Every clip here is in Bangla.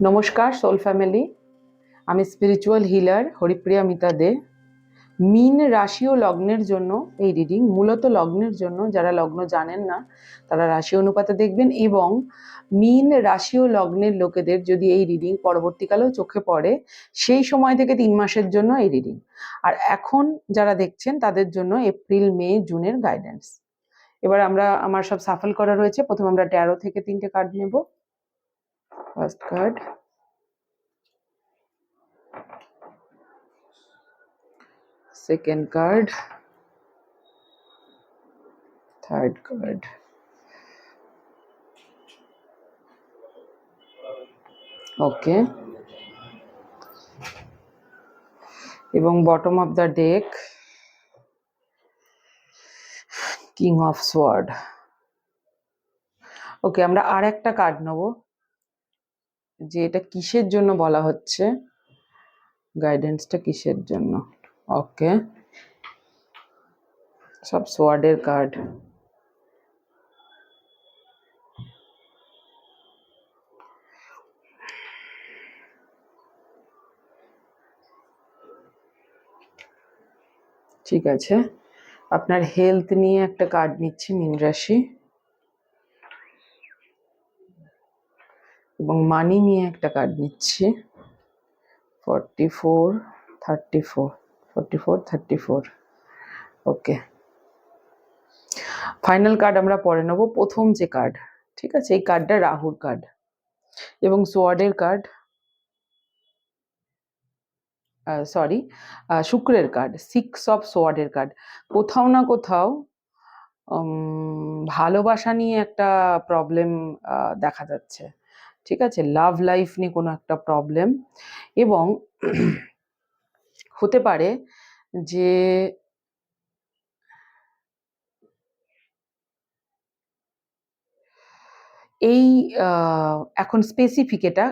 নমস্কার সোল ফ্যামিলি আমি স্পিরিচুয়াল হিলার হরিপ্রিয়া মিতা দে। মিন রাশি ও লগ্নের জন্য এই রিডিং মূলত লগ্নের জন্য, যারা লগ্ন জানেন না, তারা রাশি অনুপাতে দেখবেন এবং মিন রাশি ও লগ্নের লোকেদের যদি এই রিডিং পরবর্তীকালেও চোখে পড়ে, সেই সময় থেকে তিন মাসের জন্য এই রিডিং আর এখন যারা দেখছেন, তাদের জন্য এপ্রিল মে জুনের গাইডেন্স এবার আমরা, আমার সব সাফল করা রয়েছে। প্রথমে আমরা ট্যারো থেকে তিনটে কার্ড নেব। First card second card. Third card. Okay এবং bottom of the deck king of sword okay আমরা আর একটা কার্ড নেব। যে এটা কিসের জন্য বলা হচ্ছে? গাইডেন্সটা কিসের জন্য? ওকে সব সোয়ার্ডের কার্ড ঠিক আছে। আপনার হেলথ নিয়ে একটা কার্ড নিচ্ছি, মীন রাশি। এবং মানি নিয়ে একটা কার্ড নিচ্ছি। Forty four thirty four forty four thirty four okay final card আমরা পরে নেব, প্রথম যে কার্ড ঠিক আছে? এই কার্ডটা রাহুর কার্ড এবং সোয়ার্ডের কার্ড সরি শুক্রের কার্ড সিক্স অফ সোয়ার্ডের কার্ড কোথাও না কোথাও ভালোবাসা নিয়ে একটা প্রবলেম দেখা যাচ্ছে। ঠিক আছে? লাভ লাইফ নিয়ে কোনো একটা প্রবলেম এবং হতে পারে যে এই এখন স্পেসিফিক এটা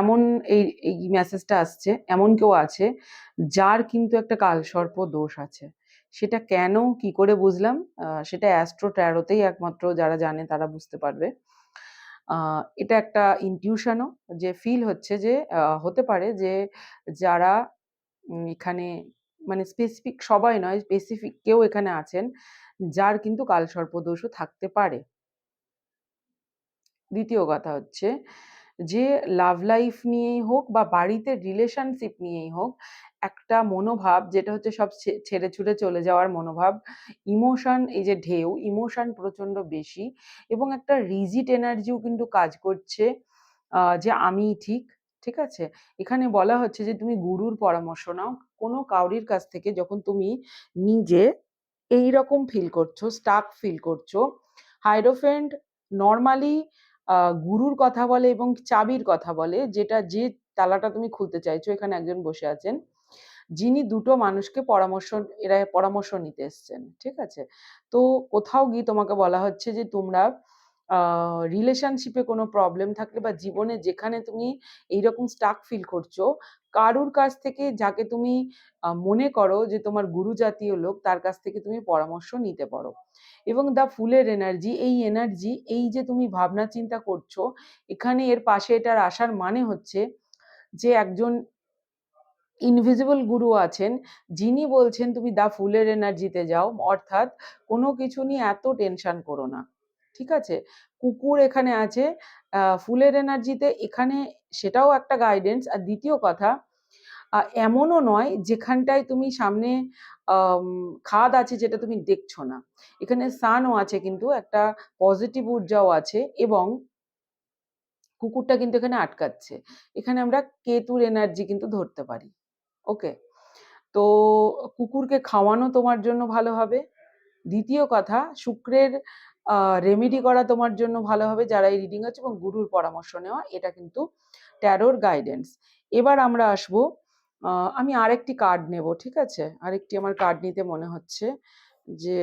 এমন এই এই মেসেজটা আসছে, এমন কেউ আছে যার কিন্তু একটা কালসর্প দোষ আছে। সেটা কেন, কি করে বুঝলাম? সেটা অ্যাস্ট্রো ট্যারোতেই একমাত্র যারা জানে তারা বুঝতে পারবে। এটা একটা ইনটিউশনও যে ফিল হচ্ছে যে হতে পারে যে যারা এখানে মানে স্পেসিফিক সবাই নয় স্পেসিফিক কেউ এখানে আছেন, যার কিন্তু কালসর্প দোষও থাকতে পারে। দ্বিতীয় কথা হচ্ছে যে লাভ লাইফ নিয়েই হোক বা বাড়িতে রিলেশনশিপ নিয়েই হোক, একটা মনোভাব যেটা হচ্ছে সব ছেড়ে ছুড়ে চলে যাওয়ার মনোভাব ইমোশন এই যে ঢেউ ইমোশন প্রচণ্ড বেশি এবং একটা রিজিট এনার্জিও কিন্তু কাজ করছে যে আমি ঠিক ঠিক আছে? এখানে বলা হচ্ছে যে তুমি গুরুর পরামর্শ নাও, কোনো কাউরির কাছ থেকে যখন তুমি নিজে এই রকম ফিল করছ স্টাক ফিল করছ হাইড্রোফেন্ট নর্মালি গুরুর কথা বলে এবং চাবির কথা বলে, যেটা যে তালাটা তুমি খুলতে চাইছো, এখানে একজন বসে আছেন। যিনি দুটো মানুষকে পরামর্শ, এরা পরামর্শ নিতে এসছেন, ঠিক আছে? তো কোথাও গিয়ে তোমাকে বলা হচ্ছে যে, তোমরা রিলেশনশিপে কোনো প্রবলেম থাকলে বা জীবনে যেখানে তুমি এইরকম স্টাক ফিল করছ কারুর কাছ থেকে যাকে তুমি মনে করো যে তোমার গুরু জাতীয় লোক, তার কাছ থেকে তুমি পরামর্শ নিতে পারো। এবং দ্য ফুলের এনার্জি এই এনার্জি এই যে তুমি ভাবনা চিন্তা করছ, এখানে এর পাশে এটার আসার মানে হচ্ছে যে একজন ইনভিজিবল গুরু আছেন, যিনি বলছেন তুমি দা ফুলের এনার্জিতে যাও, অর্থাৎ কোনো কিছু নিয়ে এত টেনশন করো না। ঠিক আছে? কুকুর এখানে আছে ফুলের এনার্জিতে এখানে সেটাও একটা গাইডেন্স আর দ্বিতীয় কথা এমনও নয় যেখানটায় তুমি সামনে খাদ আছে যেটা তুমি দেখছ না। এখানে সানও আছে কিন্তু, একটা পজিটিভ ঊর্জাও আছে এবং কুকুরটা কিন্তু এখানে আটকাচ্ছে। এখানে আমরা কেতুর এনার্জি কিন্তু ধরতে পারি। ওকে তো কুকুরকে খাওয়ানো তোমার জন্য ভালো হবে। দ্বিতীয় কথা, শুক্রের রেমেডি করা তোমার জন্য ভালো হবে। যারা এই রিডিং আছে এবং গুরুর পরামর্শ নেওয়া, এটা কিন্তু ট্যারোর গাইডেন্স এবার আমরা আসব আমি আরেকটি কার্ড নেব, ঠিক আছে? আরেকটি আমার কার্ড নিতে মনে হচ্ছে যে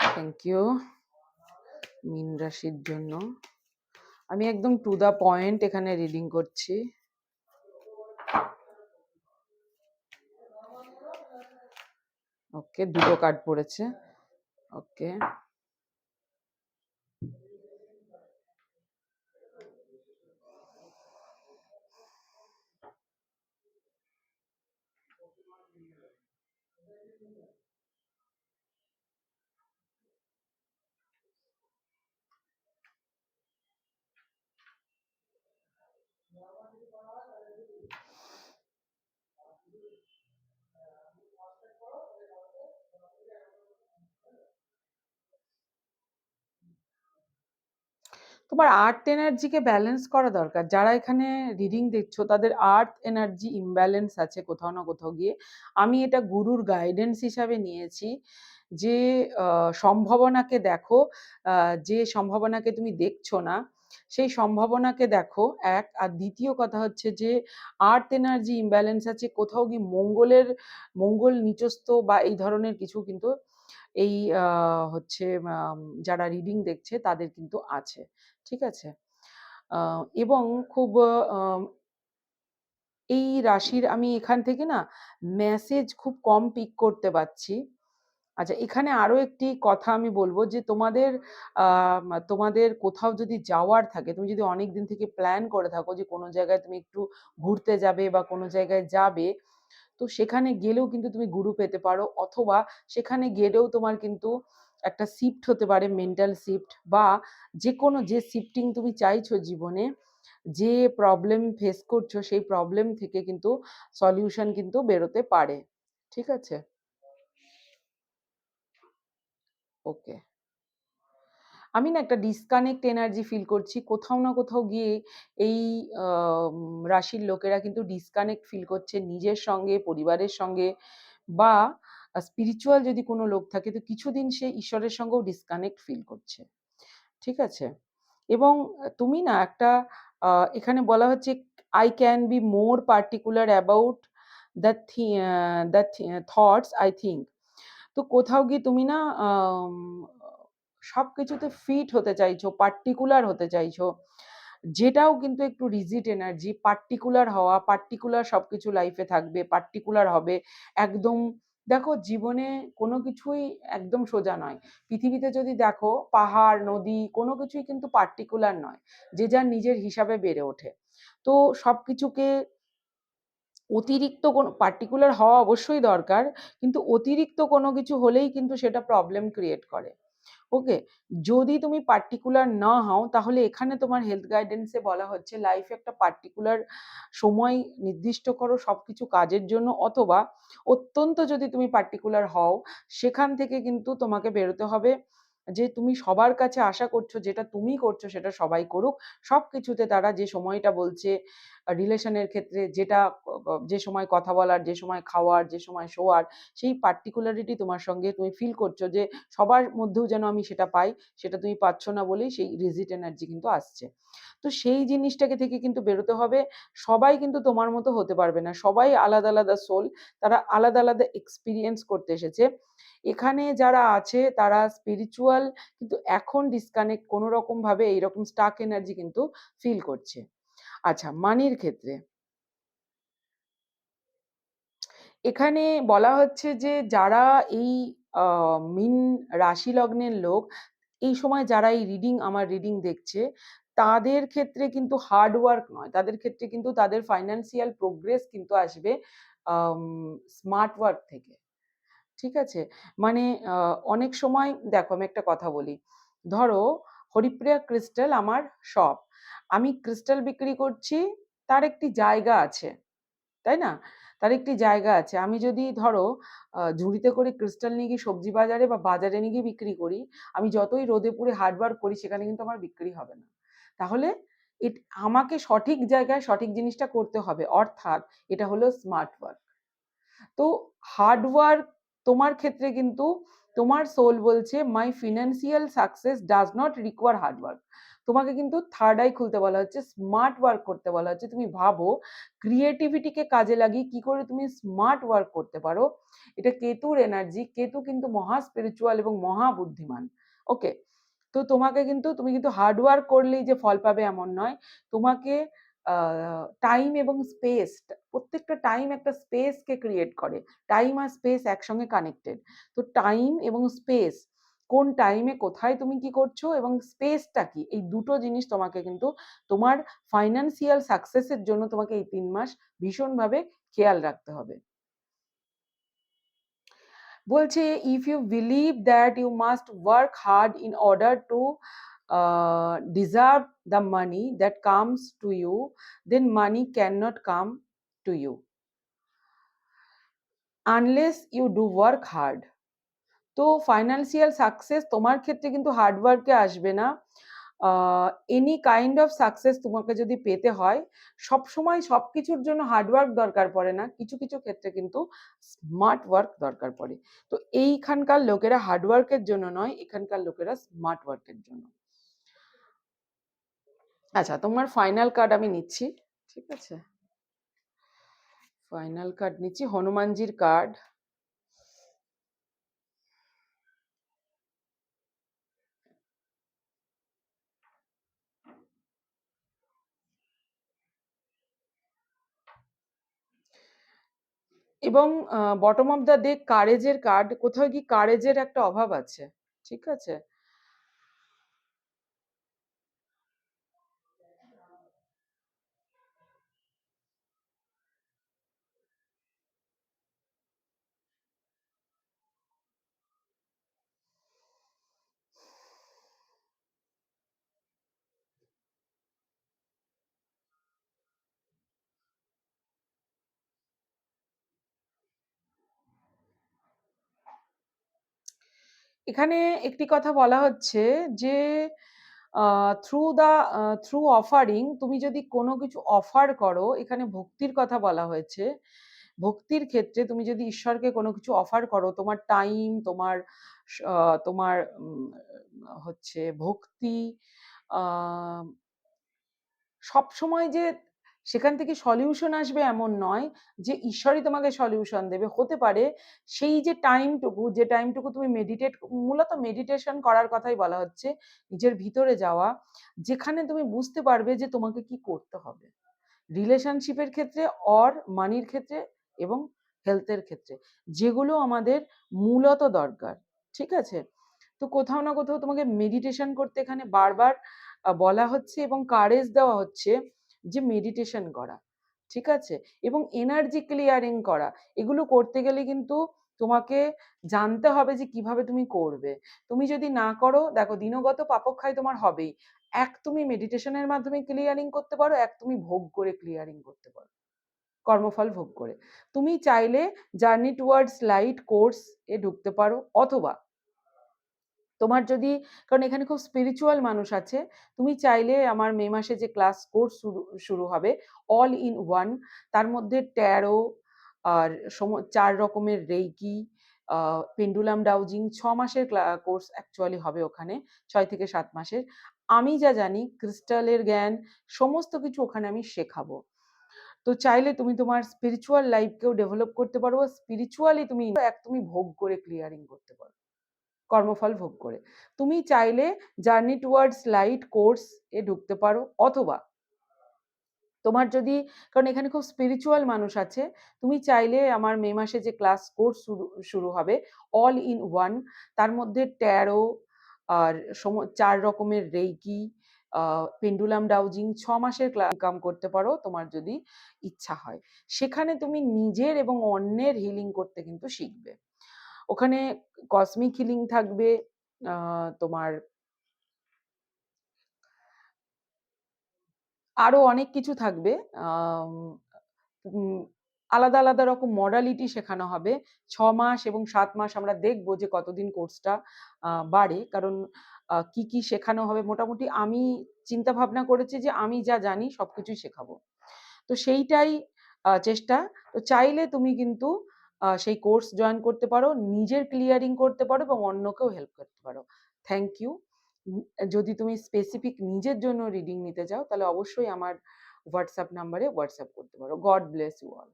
থ্যাংক ইউ মীন রাশির জন্য। আমি একদম টু দা পয়েন্ট এখানে রিডিং করছি। ওকে দুটো কার্ড পড়েছে। ওকে তোমার আর্থ এনার্জিকে ব্যালেন্স করা দরকার। যারা এখানে রিডিং দেখছ, তাদের আর্থ এনার্জি ইমব্যালেন্স আছে কোথাও না কোথাও গিয়ে। আমি এটা গুরুর গাইডেন্স হিসাবে নিয়েছি যে সম্ভাবনাকে দেখো যে সম্ভাবনাকে তুমি দেখছ না, সেই সম্ভাবনাকে দেখো। এক, আর দ্বিতীয় কথা হচ্ছে যে আর্থ এনার্জি ইমব্যালেন্স আছে কোথাও গিয়ে মঙ্গলের, মঙ্গল নিচস্থ বা এই ধরনের কিছু কিন্তু এই হচ্ছে যারা রিডিং দেখছে তাদের কিন্তু আছে, ঠিক আছে? এবং খুব এই রাশির আমি এখান থেকে না মেসেজ খুব কম পিক করতে পারছি। আচ্ছা এখানে আরও একটি কথা আমি বলব যে তোমাদের তোমাদের কোথাও যদি যাওয়ার থাকে, তুমি যদি অনেক দিন থেকে প্ল্যান করে থাকো যে কোনো জায়গায় তুমি একটু ঘুরতে যাবে বা কোনো জায়গায় যাবে তো সেখানে গেলেও কিন্তু তুমি গুরু পেতে পারো। অথবা সেখানে গেলেও তোমার কিন্তু একটা শিফট হতে পারে মেন্টাল শিফট বা যে কোনো যে শিফটিং তুমি চাইছো জীবনে, যে প্রবলেম ফেস করছ সেই প্রবলেম থেকে কিন্তু সলিউশন কিন্তু বেরোতে পারে। ঠিক আছে? ওকে আমি না একটা ডিসকানেক্ট এনার্জি ফিল করছি। কোথাও না কোথাও গিয়ে এই রাশির লোকেরা কিন্তু ডিসকানেক্ট ফিল করছে নিজের সঙ্গে, পরিবারের সঙ্গে বা স্পিরিচুয়াল যদি কোনো লোক থাকে তো কিছুদিন সে ঈশ্বরের সঙ্গেও ডিসকানেক্ট ফিল করছে। ঠিক আছে? এবং তুমি না একটা এখানে বলা হচ্ছে I can be more particular about the thoughts I think তো কোথাও গিয়ে তুমি না সব কিছুতে ফিট হতে চাইছো পার্টিকুলার হতে চাইছো, যেটাও কিন্তু একটু রিজিট এনার্জি পার্টিকুলার হওয়া পার্টিকুলার সব কিছু লাইফে থাকবে পার্টিকুলার হবে, একদম দেখো জীবনে কোনো কিছুই একদম সোজা নয়। পৃথিবীতে যদি দেখো পাহাড়, নদী, কোনো কিছুই কিন্তু পার্টিকুলার নয়, যে যার নিজের হিসাবে বেড়ে ওঠে। তো সব কিছুকে অতিরিক্ত কোনো পার্টিকুলার হওয়া অবশ্যই দরকার, কিন্তু অতিরিক্ত কোনো কিছু হলেই কিন্তু সেটা প্রবলেম ক্রিয়েট করে। ওকে যদি তুমি পার্টিকুলার না হও, তাহলে এখানে তোমার হেলথ গাইডেন্সে বলা হচ্ছে লাইফে একটা পার্টিকুলার সময় নির্দিষ্ট করো সব কিছু কাজের জন্য, অথবা অত্যন্ত যদি তুমি পার্টিকুলার হও, সেখান থেকে কিন্তু তোমাকে বেরোতে হবে যে তুমি সবার কাছে আশা করছ, যেটা তুমি করছ সেটা সবাই করুক। সব কিছুতে তারা যে সময়টা বলছে রিলেশনের ক্ষেত্রে যেটা যে সময় কথা বলার, যে সময় খাওয়ার, যে সময় শোয়ার, সেই পার্টিকুলারিটি তোমার সঙ্গে তুমি ফিল করছ যে সবার মধ্যেও যেন আমি সেটা পাই, সেটা তুমি পাচ্ছ না বলেই সেই রিজিট এনার্জি কিন্তু আসছে। তো সেই জিনিসটাকে থেকে কিন্তু বেরোতে হবে, সবাই কিন্তু তোমার মতো হতে পারবে না, সবাই আলাদা আলাদা সোল তারা আলাদা আলাদা এক্সপিরিয়েন্স করতে এসেছে। এখানে যারা আছে, তারা স্পিরিচুয়াল কিন্তু এখন ডিসকানেক্ট কোনো রকম ভাবে এইরকম স্টাক এনার্জি কিন্তু ফিল করছে। আচ্ছা মানির ক্ষেত্রে? এখানে বলা হচ্ছে যে, যারা এই মিন রাশি লগ্নের লোক, এই সময় যারা এই রিডিং আমার রিডিং দেখছে, তাদের ক্ষেত্রে কিন্তু হার্ড ওয়ার্ক নয়। তাদের ক্ষেত্রে কিন্তু তাদের ফাইন্যান্সিয়াল প্রোগ্রেস কিন্তু আসবে স্মার্ট ওয়ার্ক থেকে। ঠিক আছে? মানে অনেক সময়, দেখো আমি একটা কথা বলি। ধরো, হরিপ্রিয়া ক্রিস্টাল আমার শপ আমি ক্রিস্টাল বিক্রি করছি, তার একটি জায়গা আছে, তাই না? তার একটি জায়গা আছে। আমি যদি ধরো ঝুড়িতে করে ক্রিস্টাল নিয়ে গিয়ে সবজি বাজারে বা বাজারে নিয়ে গিয়ে বিক্রি করি, আমি যতই রোদে পুড়ে হার্ডওয়ার্ক করি, সেখানে কিন্তু আমার বিক্রি হবে না। তাহলে আমাকে সঠিক জায়গায় সঠিক জিনিসটা করতে হবে। অর্থাৎ এটা হলো স্মার্ট ওয়ার্ক তো হার্ড ওয়ার্ক তোমার ক্ষেত্রে কিন্তু তোমার সোল বলছে my financial success does not require hard work তোমাকে কিন্তু থার্ড আই খুলতে বলা হচ্ছে স্মার্ট ওয়ার্ক করতে বলা হচ্ছে। তুমি ভাবো ক্রিয়েটিভিটিকে কাজে লাগিয়ে কি করে তুমি স্মার্ট ওয়ার্ক করতে পারো? এটা কেতুর এনার্জি কেতু কিন্তু মহা স্পিরিচুয়াল এবং মহা বুদ্ধিমান। ওকে তো তোমাকে কিন্তু, তুমি কিন্তু হার্ড ওয়ার্ক করলেই যে ফল পাবে এমন নয়। তোমাকে টাইম এবং স্পেস প্রত্যেকটা টাইম একটা স্পেসকে ক্রিয়েট করে। টাইম আর স্পেস একসঙ্গে কানেক্টেড তো টাইম এবং স্পেস কোন টাইমে কোথায় তুমি কি করছ এবং স্পেসটা কি? এই দুটো জিনিস তোমাকে কিন্তু তোমার ফাইন্যান্সিয়াল সাকসেসের জন্য তোমাকে এই তিন মাস ভীষণভাবে খেয়াল রাখতে হবে। বলছে if you believe that you must work hard in order to deserve the money that comes to you then money can not come to you unless you do work hard তো ফাইন্যান্সিয়াল সাকসেস তোমার ক্ষেত্রে কিন্তু হার্ডওয়ার্কে আসবে না। এনি কাইন্ড অফ সাকসেস তোমাকে যদি পেতে হয় সব সময় সব কিছুর জন্য হার্ডওয়ার্ক দরকার পড়ে না, কিছু কিছু ক্ষেত্রে কিন্তু স্মার্ট ওয়ার্ক দরকার পড়ে। তো এইখানকার লোকেরা হার্ডওয়ার্কের জন্য নয়, এখানকার লোকেরা স্মার্ট ওয়ার্কের জন্য। আচ্ছা তোমার ফাইনাল কার্ড আমি নিচ্ছি, ঠিক আছে? ফাইনাল কার্ড নিচ্ছি, হনুমানজির কার্ড এবং বটম অফ দ্য ডে কারেজের কার্ড কোথাও কি কারেজের একটা অভাব আছে? ঠিক আছে? এখানে একটি কথা বলা হচ্ছে যে থ্রু দা থ্রু অফারিং তুমি যদি কোনো কিছু অফার করো, এখানে ভক্তির কথা বলা হয়েছে। ভক্তির ক্ষেত্রে তুমি যদি ঈশ্বরকে কোনো কিছু অফার করো, তোমার টাইম তোমার তোমার হচ্ছে ভক্তি সব সময় যে সেখান থেকে সলিউশন আসবে এমন নয় যে ঈশ্বরই তোমাকে সলিউশন দেবে। হতে পারে সেই যে টাইমটুকু যে টাইমটুকু তুমি মেডিটেট মূলত মেডিটেশন করার কথাই বলা হচ্ছে, নিজের ভিতরে যাওয়া, যেখানে তুমি বুঝতে পারবে যে তোমাকে কি করতে হবে। রিলেশনশিপের ক্ষেত্রে অর মানির ক্ষেত্রে এবং হেলথের ক্ষেত্রে, যেগুলো আমাদের মূলত দরকার, ঠিক আছে? তো কোথাও না কোথাও তোমাকে মেডিটেশন করতে এখানে বারবার বলা হচ্ছে এবং কারেজ দেওয়া হচ্ছে। যে মেডিটেশন করা, ঠিক আছে? এবং এনার্জি ক্লিয়ারিং করা, এগুলো করতে গেলে কিন্তু তোমাকে জানতে হবে যে কীভাবে তুমি করবে। তুমি যদি না করো, দেখো দিনগত পাপক্ষয় তোমার হবেই। এক তুমি মেডিটেশনের মাধ্যমে ক্লিয়ারিং করতে পারো, এক তুমি ভোগ করে ক্লিয়ারিং করতে পারো। কর্মফল ভোগ করে। তুমি চাইলে জার্নি টুয়ার্ডস লাইট কোর্স এ ঢুকতে পারো, অথবা তোমার যদি, কারণ এখানে খুব স্পিরিচুয়াল মানুষ আছে, তুমি চাইলে আমার মে মাসে যে ক্লাস কোর্স শুরু শুরু হবে অল ইন ওয়ান তার মধ্যে ট্যারো আর চার রকমের রেইকি পেন্ডুলাম ডাউজিং ছ মাসের কোর্স অ্যাকচুয়ালি হবে ওখানে, ছয় থেকে সাত মাসের। আমি যা জানি ক্রিস্টালের জ্ঞান, সমস্ত কিছু ওখানে আমি শেখাবো। তো চাইলে তুমি তোমার স্পিরিচুয়াল লাইফকেও ডেভেলপ করতে পারো স্পিরিচুয়ালি তুমি এক, তুমি ভোগ করে ক্লিয়ারিং করতে পারো। কর্মফল ভোগ করে। তুমি চাইলে জার্নি টুয়ার্ডস লাইট কোর্স এ ঢুকতে পারো, অথবা তোমার যদি, কারণ এখানে খুব স্পিরিচুয়াল মানুষ আছে, তুমি চাইলে আমার মে মাসে যে ক্লাস কোর্স শুরু শুরু হবে অল ইন ওয়ান তার মধ্যে ট্যারো আর সম, চার রকমের রেইকি পেন্ডুলাম ডাউজিং ছ মাসের কাম করতে পারো তোমার যদি ইচ্ছা হয়। সেখানে তুমি নিজের এবং অন্যের হিলিং করতে কিন্তু শিখবে। ওখানে কসমিক হিলিং থাকবে তোমার আরও অনেক কিছু থাকবে আলাদা আলাদা রকম মডালিটি শেখানো হবে। ছ মাস এবং সাত মাস আমরা দেখব যে কতদিন কোর্সটা বাড়ে। কারণ কি কি শেখানো হবে? মোটামুটি আমি চিন্তা ভাবনা করেছি যে আমি যা জানি সবকিছুই শেখাবো। তো সেইটাই চেষ্টা। তো চাইলে তুমি কিন্তু সেই কোর্স জয়েন করতে পারো, নিজের ক্লিয়ারিং করতে পারো এবং অন্যকেও হেল্প করতে পারো। Thank you. যদি তুমি স্পেসিফিক নিজের জন্য রিডিং নিতে চাও, তাহলে অবশ্যই আমার হোয়াটসঅ্যাপ নাম্বারে হোয়াটসঅ্যাপ করতে পারো। God bless you all